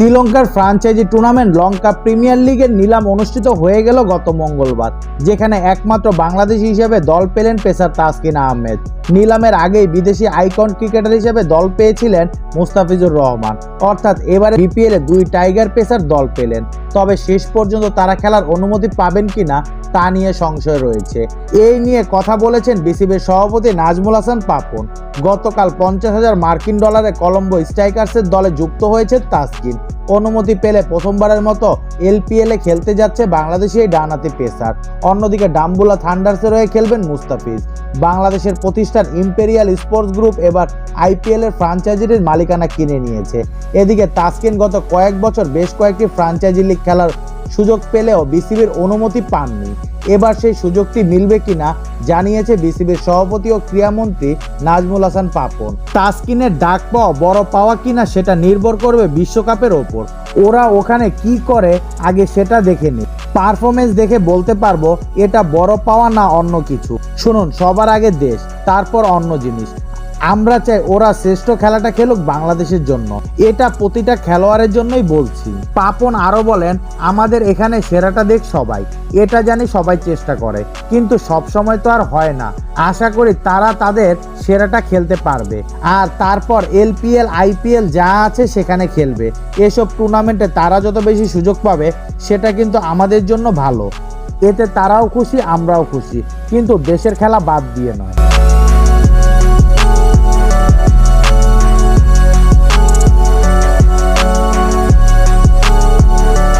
শ্রীলঙ্কার franchise tournament লঙ্কা premier লিগের নিলাম অনুষ্ঠিত হয়ে গেল গত মঙ্গলবার, যেখানে একমাত্র বাংলাদেশি হিসেবে দল পেলেন পেসার তাসকিন আহমেদ। নিলামের আগেই বিদেশি আইকন ক্রিকেটার হিসেবে দল পেয়েছিলেন মুস্তাফিজুর রহমান। অর্থাৎ এবারে বিপিএল দুই টাইগার পেসার দল পেলেন। তবে শেষ পর্যন্ত তারা খেলার অনুমতি পাবেন কিনা তা নিয়ে সংশয় রয়েছে। এই নিয়ে কথা বলেছেন বিসিবির সভাপতি নাজমুল হাসান পাপন। গতকাল পঞ্চাশ হাজার মার্কিন ডলারে কলম্বো স্ট্রাইকার্সের দলে যুক্ত হয়েছে তাসকিন। অনুমতি পেলে প্রথমবারের মতো এলপিএলে খেলতে যাচ্ছে বাংলাদেশি এই ডানাতি পেসার। অন্যদিকে ডাম্বুলা থান্ডার্সের হয়ে খেলবেন মুস্তাফিজ। বাংলাদেশের প্রতিষ্ঠান ইম্পেরিয়াল স্পোর্টস গ্রুপ এবার আইপিএল এর ফ্রাঞ্চাইজির মালিকানা কিনে নিয়েছে। এদিকে তাসকিন গত কয়েক বছর বেশ কয়েকটি ফ্রাঞ্চাইজি লিগ খেলার সুযোগ পেলেও বিসিবির অনুমতি পাননি। এবার সেই সুযোগটি মিলবে কিনা জানিয়েছে বিসিবির সভাপতি ও ক্রীড়ামন্ত্রী নাজমুল হাসান পাপন। তাসকিনের ডাক পাওয়া বড় পাওয়া কিনা সেটা নির্ভর করবে বিশ্বকাপের ওপর। ওরা ওখানে কি করে আগে সেটা দেখে নি পারফরমেন্স দেখে বলতে পারব, এটা বড় পাওয়া না অন্য কিছু। শুনুন, সবার আগে দেশ, তারপর অন্য জিনিস। আমরা চাই ওরা শ্রেষ্ঠ খেলাটা খেলুক বাংলাদেশের জন্য। এটা প্রতিটা খেলোয়াড়ের জন্যই বলছি। পাপন আরও বলেন, আমাদের এখানে সেরাটা দেখ সবাই। এটা জানি সবাই চেষ্টা করে। কিন্তু সব সময় তো আর হয় না। আশা করি তারা তাদের সেরাটা খেলতে পারবে। আর তারপর এলপিএল আইপিএল যা আছে সেখানে খেলবে। এসব টুর্নামেন্টে তারা যত বেশি সুযোগ পাবে, সেটা কিন্তু আমাদের জন্য ভালো। এতে তারাও খুশি, আমরাও খুশি। কিন্তু দেশের খেলা বাদ দিয়ে নয়।